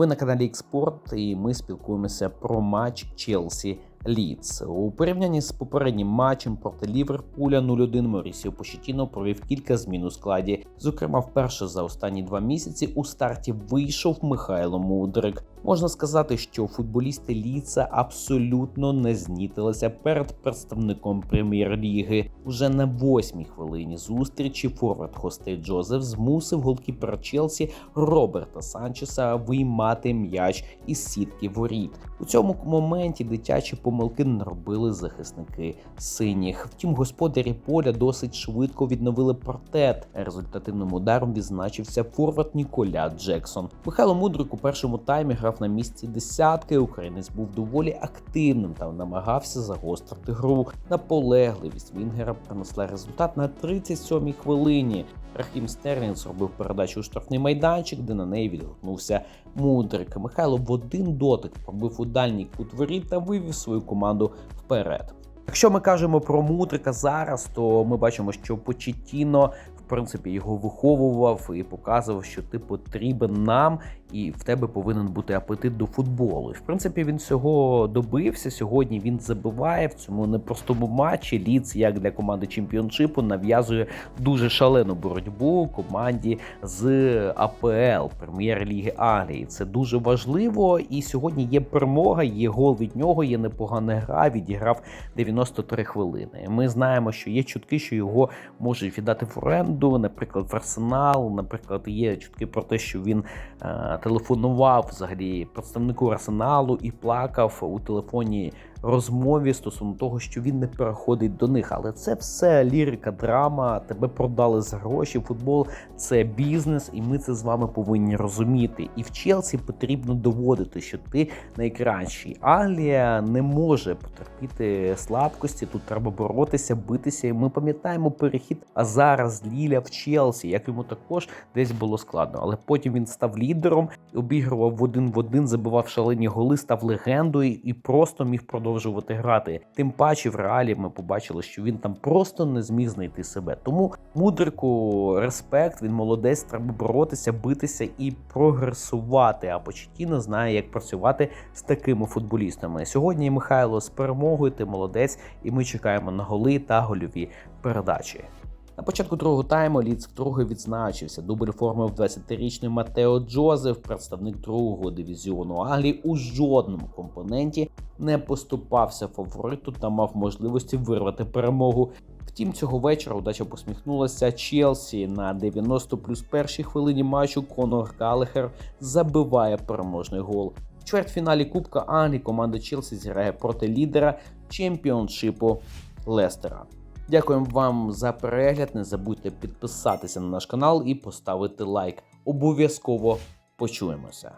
Ви на каналі Експорт, і ми спілкуємося про матч Челсі. Ліц у порівнянні з попереднім матчем проти Ліверпуля 0-1 Морісіо Почетіно провів кілька змін у складі. Зокрема, вперше за останні два місяці у старті вийшов Михайло Мудрик. Можна сказати, що футболісти Ліца абсолютно не знітилися перед представником прем'єр-ліги. Уже на восьмій хвилині зустрічі форвард гостей Джозеф змусив голкіпера Челсі Роберта Санчеса виймати м'яч із сітки воріт. У цьому моменті дитячі помилки не робили захисники синіх. Втім, господарі поля досить швидко відновили портет. Результативним ударом відзначився форвард Ніколя Джексон. Михайло Мудрик у першому таймі грав на місці десятки. Українець був доволі активним та намагався загострити гру. Наполегливість Вінгера принесла результат на 37-й хвилині. Рахім Стерлінг зробив передачу у штрафний майданчик, де на неї відгукнувся Мудрик. Михайло в один дотик пробив у дальній кут воріт та вивів свою команду вперед. Якщо ми кажемо про Мудрика зараз, то ми бачимо, що Почетіно принципі його виховував і показував, що ти потрібен нам, і в тебе повинен бути апетит до футболу. І в принципі він цього добився. Сьогодні він забиває в цьому непростому матчі. Ліц, як для команди чемпіоншипу, нав'язує дуже шалену боротьбу команді з АПЛ прем'єр-ліги Англії. Це дуже важливо. І сьогодні є перемога, є гол від нього, є непогана гра. Відіграв 93 хвилини. Ми знаємо, що є чутки, що його можуть віддати в оренду, наприклад, в арсенал. Наприклад, є чутки про те, що він е, телефонував взагалі представнику арсеналу і плакав у телефоні розмові стосовно того, що він не переходить до них. Але це все лірика, драма. Тебе продали за гроші. Футбол це бізнес, і ми це з вами повинні розуміти. І в Челсі потрібно доводити, що ти найкращий. Англія не може потерпіти слабкості. Тут треба боротися, битися. І ми пам'ятаємо перехід. А зараз Ліля в Челсі, як йому також десь було складно. Але потім він став лідером, обігрував один в один, забивав шалені голи, став легендою і просто міг продовжувати грати. Тим паче в реалі ми побачили, що він там просто не зміг знайти себе. Тому мудрику респект, він молодець, треба боротися, битися і прогресувати. А Почетіно знає, як працювати з такими футболістами. Сьогодні Михайло з перемогою, ти молодець, і ми чекаємо на голи та гольові передачі. На початку другого тайму Ліц вдруге відзначився. Дубль формив 20-річний Матео Джозеф, представник другого дивізіону Англії, у жодному компоненті не поступався фавориту та мав можливості вирвати перемогу. Втім, цього вечора удача посміхнулася Челсі на 90 плюс першій хвилині матчу. Конор Галлехер забиває переможний гол. В чвертьфіналі Кубка Англії команда Челсі зіграє проти лідера чемпіоншипу Лестера. Дякуємо вам за перегляд. Не забудьте підписатися на наш канал і поставити лайк. Обов'язково почуємося.